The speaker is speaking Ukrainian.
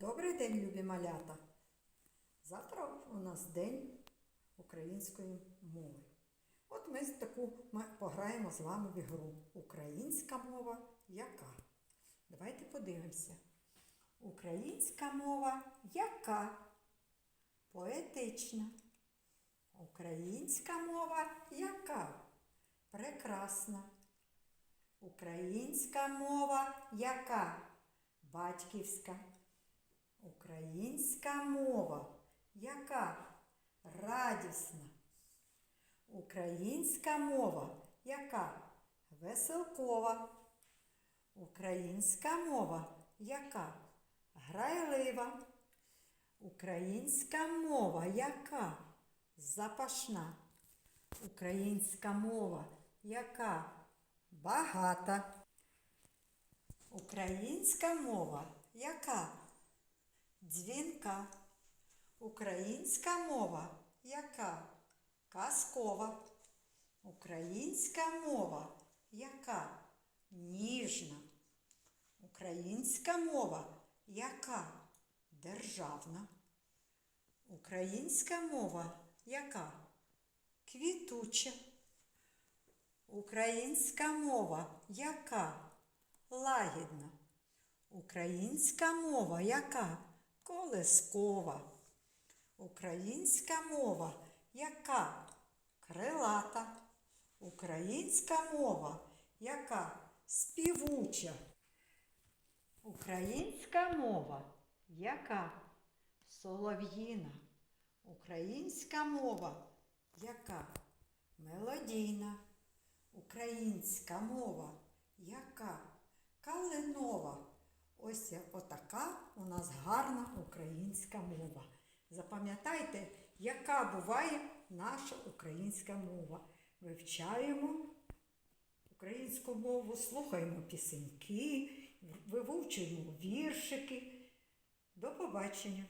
Добрий день, любі малята! Завтра у нас день української мови. От ми таку ми пограємо з вами в ігру. Українська мова яка? Давайте подивимося. Українська мова яка? Поетична. Українська мова яка? Прекрасна. Українська мова яка? Батьківська. Українська мова яка? Радісна. Українська мова яка? Веселкова. Українська мова яка? Грайлива. Українська мова яка? Запашна. Українська мова яка? Багата. Українська мова яка? Дзвінка. Українська мова яка? Казкова. Українська мова яка? Ніжна. Українська мова яка? Державна. Українська мова яка? Квітуча. Українська мова яка? Лагідна. Українська мова яка? Колескова. Українська мова яка? Крилата. Українська мова яка? Співуча. Українська мова яка? Солов'їна. Українська мова яка? Мелодійна. Українська мова яка? Ось отака у нас гарна українська мова. Запам'ятайте, яка буває наша українська мова. Вивчаємо українську мову, слухаємо пісеньки, вивчуємо віршики. До побачення!